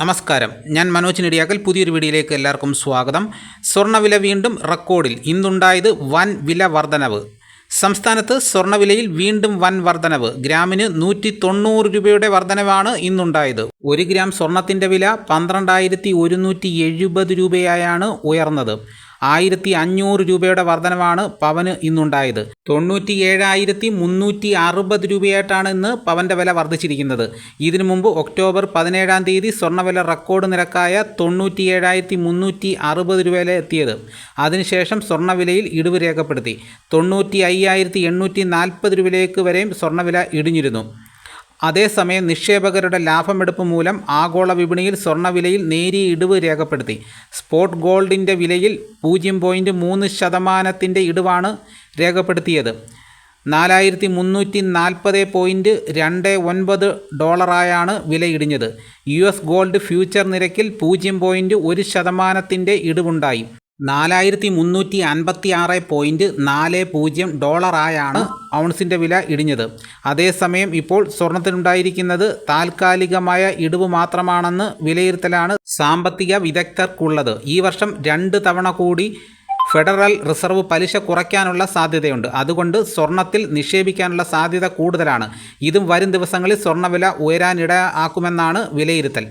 നമസ്കാരം. ഞാൻ മനോജ് നെടിയാക്കൽ. പുതിയൊരു വീഡിയോയിലേക്ക് എല്ലാവർക്കും സ്വാഗതം. സ്വർണവില വീണ്ടും റെക്കോർഡിൽ. ഇന്നുണ്ടായത് വൻ വില വർധനവ്. സംസ്ഥാനത്ത് സ്വർണവിലയിൽ വീണ്ടും വൻ വർധനവ്. ഗ്രാമിന് നൂറ്റി തൊണ്ണൂറ് രൂപയുടെ വർധനവാണ് ഇന്നുണ്ടായത്. ഒരു ഗ്രാം സ്വർണത്തിന്റെ വില പന്ത്രണ്ടായിരത്തി ഒരുന്നൂറ്റി എഴുപത് രൂപയായാണ് ഉയർന്നത്. ആയിരത്തി അഞ്ഞൂറ് രൂപയുടെ വർധനവാണ് പവന് ഇന്നുണ്ടായത്. തൊണ്ണൂറ്റി ഏഴായിരത്തി മുന്നൂറ്റി അറുപത് രൂപയായിട്ടാണ് ഇന്ന് പവന്റെ വില വർദ്ധിച്ചിരിക്കുന്നത്. ഇതിനു മുമ്പ് ഒക്ടോബർ പതിനേഴാം തീയതി സ്വർണവില റെക്കോർഡ് നിരക്കായ തൊണ്ണൂറ്റി ഏഴായിരത്തി മുന്നൂറ്റി അറുപത് രൂപയിലെ എത്തിയത്. അതിനുശേഷം സ്വർണവിലയിൽ ഇടിവ് രേഖപ്പെടുത്തി. തൊണ്ണൂറ്റി അയ്യായിരത്തി എണ്ണൂറ്റി നാൽപ്പത് രൂപയിലേക്ക് വരെയും സ്വർണവില ഇടിഞ്ഞിരുന്നു. അതേസമയം നിക്ഷേപകരുടെ ലാഭമെടുപ്പ് മൂലം ആഗോള വിപണിയിൽ സ്വർണവിലയിൽ നേരിയ ഇടിവ് രേഖപ്പെടുത്തി. സ്പോട്ട് ഗോൾഡിന്റെ വിലയിൽ പൂജ്യം പോയിന്റ് മൂന്ന് ശതമാനത്തിന്റെ ഇടിവാണ് രേഖപ്പെടുത്തിയത്. നാലായിരത്തി മുന്നൂറ്റി നാൽപ്പത് പോയിന്റ് രണ്ട് ഒൻപത് ഡോളറായാണ് വില ഇടിഞ്ഞത് യു എസ് ഗോൾഡ് ഫ്യൂച്ചർ നിരക്കിൽ പൂജ്യം പോയിന്റ് ഒരു ശതമാനത്തിന്റെ ഇടിവുണ്ടായി. നാലായിരത്തി മുന്നൂറ്റി അൻപത്തി ആറ് പോയിന്റ് നാല് പൂജ്യം ഡോളറായാണ് ഔൺസിന്റെ വില ഇടിഞ്ഞത്. അതേസമയം ഇപ്പോൾ സ്വർണത്തിനുണ്ടായിരിക്കുന്നത് താൽക്കാലികമായ ഇടിവ് മാത്രമാണെന്ന് വിലയിരുത്തലാണ് സാമ്പത്തിക വിദഗ്ധർക്കുള്ളത്. ഈ വർഷം രണ്ട് തവണ കൂടി ഫെഡറൽ റിസർവ് പലിശ കുറയ്ക്കാനുള്ള സാധ്യതയുണ്ട്. അതുകൊണ്ട് സ്വർണത്തിൽ നിക്ഷേപിക്കാനുള്ള സാധ്യത കൂടുതലാണ്. ഇതും വരും ദിവസങ്ങളിൽ സ്വർണവില ഉയരാനിട ആക്കുമെന്നാണ് വിലയിരുത്തൽ.